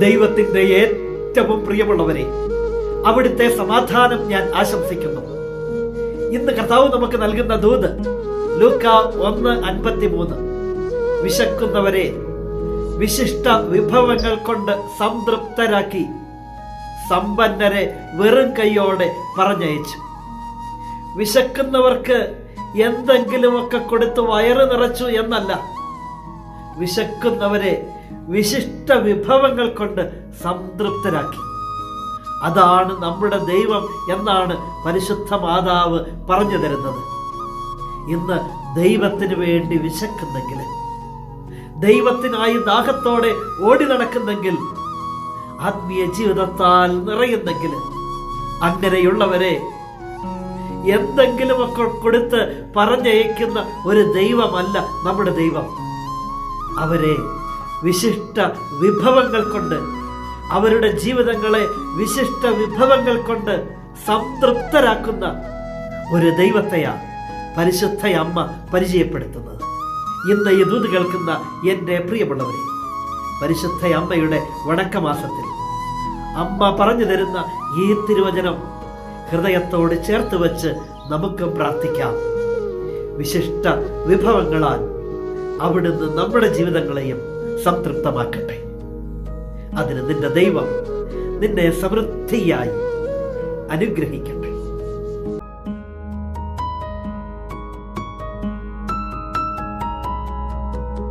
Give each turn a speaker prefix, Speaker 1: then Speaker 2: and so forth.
Speaker 1: ദൈവത്തിന്റെ ഏറ്റവും പ്രിയമുള്ളവരെ അവിടുത്തെ സമാധാനം ഞാൻ ആശംസിക്കുന്നു. ഇന്ന് കർത്താവ് നമുക്ക് നൽകുന്ന ദൂത് ലൂക്ക ഒന്ന് അൻപത്തിമൂന്ന്. വിശക്കുന്നവരെ വിശിഷ്ട വിഭവങ്ങൾ കൊണ്ട് സംതൃപ്തരാക്കി സമ്പന്നരെ വെറും കൈയോടെ പറഞ്ഞയച്ചു. വിശക്കുന്നവർക്ക് എന്തെങ്കിലുമൊക്കെ കൊടുത്ത് വയറ് നിറച്ചു എന്നല്ല വിശക്കുന്നവരെ വിശിഷ്ട വിഭവങ്ങൾ കൊണ്ട് സംതൃപ്തരാക്കി. അതാണ് നമ്മുടെ ദൈവം എന്നാണ് പരിശുദ്ധ മാതാവ് പറഞ്ഞു തരുന്നത്. ഇന്ന് ദൈവത്തിന് വേണ്ടി വിശക്കുന്നെങ്കിൽ ദൈവത്തിനായി ദാഹത്തോടെ ഓടി നടക്കുന്നെങ്കിൽ ആത്മീയ ജീവിതത്താൽ നിറയുന്നെങ്കിൽ അങ്ങനെയുള്ളവരെ എന്തെങ്കിലുമൊക്കെ കൊടുത്ത് പറഞ്ഞയക്കുന്ന ഒരു ദൈവമല്ല നമ്മുടെ ദൈവം. അവരെ വിശിഷ്ട വിഭവങ്ങൾ കൊണ്ട് അവരുടെ ജീവിതങ്ങളെ വിശിഷ്ട വിഭവങ്ങൾ കൊണ്ട് സംതൃപ്തരാക്കുന്ന ഒരു ദൈവത്തെയാണ് പരിശുദ്ധ അമ്മ പരിചയപ്പെടുത്തുന്നത്. ഇന്ന് ദൂത് കേൾക്കുന്ന എന്റെ പ്രിയമുള്ളവരെ പരിശുദ്ധ അമ്മയുടെ വടക്കമാസത്തിൽ അമ്മ പറഞ്ഞു തരുന്ന ഈ തിരുവചനം ഹൃദയത്തോട് ചേർത്ത് വെച്ച് നമുക്ക് പ്രാർത്ഥിക്കാം. വിശിഷ്ട വിഭവങ്ങളാൽ അവിടുന്ന് നമ്മുടെ ജീവിതങ്ങളെയും സംതൃപ്തമാക്കട്ടെ. അതിന് നിന്റെ ദൈവം നിന്നെ സമൃദ്ധിയായി അനുഗ്രഹിക്കട്ടെ.